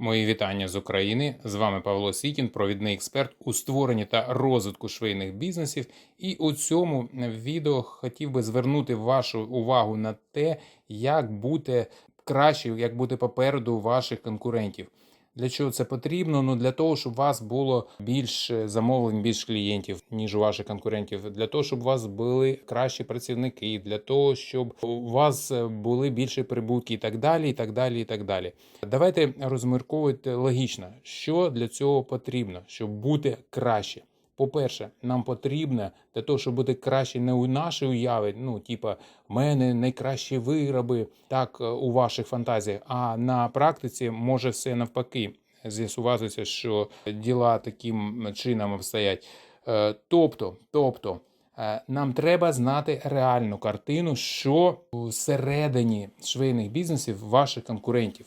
Мої вітання з України. З вами Павло Сікін, провідний експерт у створенні та розвитку швейних бізнесів. І у цьому відео хотів би звернути вашу увагу на те, як бути краще, як бути попереду ваших конкурентів. Для чого це потрібно? Ну для того, щоб у вас було більше замовлень, більш клієнтів, ніж у ваших конкурентів, для того, щоб у вас були кращі працівники, для того, щоб у вас були більше прибутки, і так далі, і так далі, і так далі. Давайте розмірковувати логічно, що для цього потрібно, щоб бути краще. По-перше, нам потрібно для того, щоб бути краще не у нашій уяві, ну, типа, в мене найкращі вироби, так, е, у ваших фантазіях, а на практиці може все навпаки з'ясуватися, що діла таким чином обстоять. Е, Тобто, тобто, е, нам треба знати реальну картину, що всередині швейних бізнесів ваших конкурентів.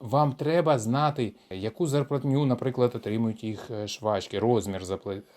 Вам треба знати, яку зарплатню, наприклад, отримують їх е, швачки, розмір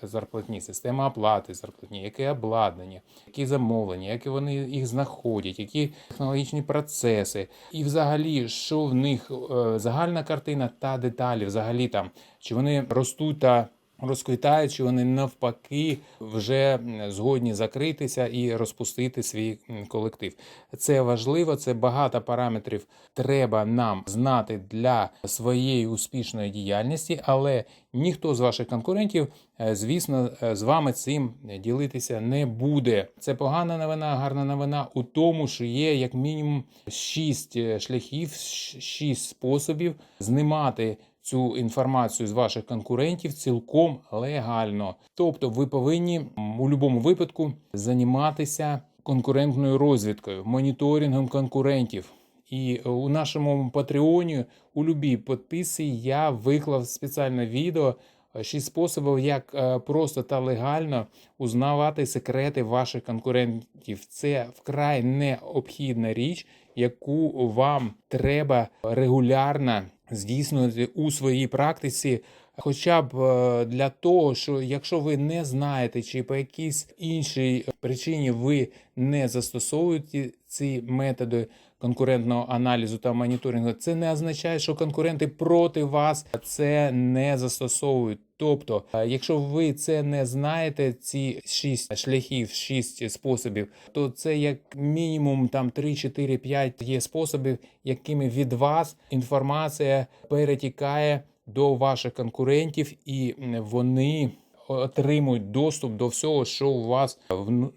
зарплатні, система оплати зарплатні, яке обладнання, які замовлення, які вони їх знаходять, які технологічні процеси, і взагалі, що в них е, загальна картина та деталі, взагалі там, чи вони ростуть та розквітають, чи вони навпаки вже згодні закритися і розпустити свій колектив. Це важливо, це багато параметрів треба нам знати для своєї успішної діяльності, але ніхто з ваших конкурентів, е, звісно, е, з вами цим ділитися не буде. Це погана новина, гарна новина у тому, що є як мінімум 6 шляхів, 6 способів знімати цю інформацію з ваших конкурентів цілком легально. Тобто, ви повинні у будь-якому випадку займатися конкурентною розвідкою, моніторингом конкурентів. І е, у нашому Патреоні у любій підписці я виклав спеціальне відео. е, Шість способів, як е, просто та легально узнавати секрети ваших конкурентів. Це вкрай необхідна річ, яку вам треба регулярно здійснювати у своїй практиці. Хоча б е, для того, що якщо ви не знаєте, чи по якійсь іншій причині ви не застосовуєте ці методи конкурентного аналізу та моніторингу, це не означає, що конкуренти проти вас це не застосовують. Тобто, е, якщо ви це не знаєте, ці шість шляхів, шість способів, то це як мінімум там 3, 4, 5 є способів, якими від вас інформація перетікає до ваших конкурентів, і вони отримують доступ до всього, що у вас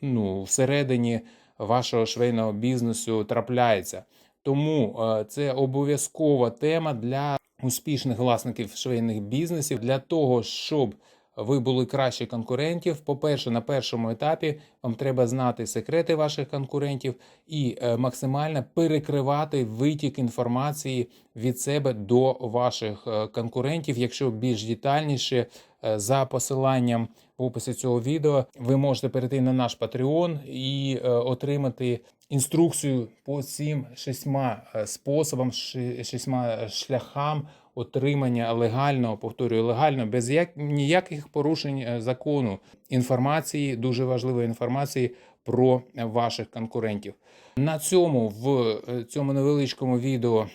ну, всередині вашого швейного бізнесу трапляється. Тому е, це обов'язкова тема для успішних власників швейних бізнесів для того, щоб ви були краще конкурентів. По-перше, на першому етапі вам треба знати секрети ваших конкурентів і е, максимально перекривати витік інформації від себе до ваших е, конкурентів. Якщо більш детальніше, е, за посиланням в описі цього відео, ви можете перейти на наш Patreon і отримати інструкцію по цим шістьма способам, шістьма шляхам отримання легального, повторюю, легально, без як, ніяких порушень е, закону інформації, дуже важливої інформації про ваших конкурентів. На цьому в е, цьому невеличкому відео е,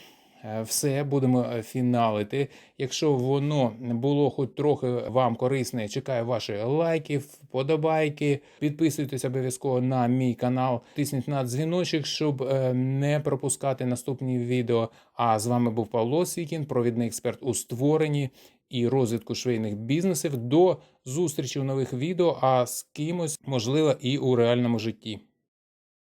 все будемо е, фіналити. Якщо воно було хоч трохи вам корисне, чекаю ваші лайки, вподобайки. Підписуйтесь обов'язково на мій канал, тисніть на дзвіночок, щоб е, не пропускати наступні відео. А з вами був Павло Сікін, провідний експерт у створенні і розвитку швейних бізнесів. До зустрічі в нових відео, а з кимось, можливо, і у реальному житті.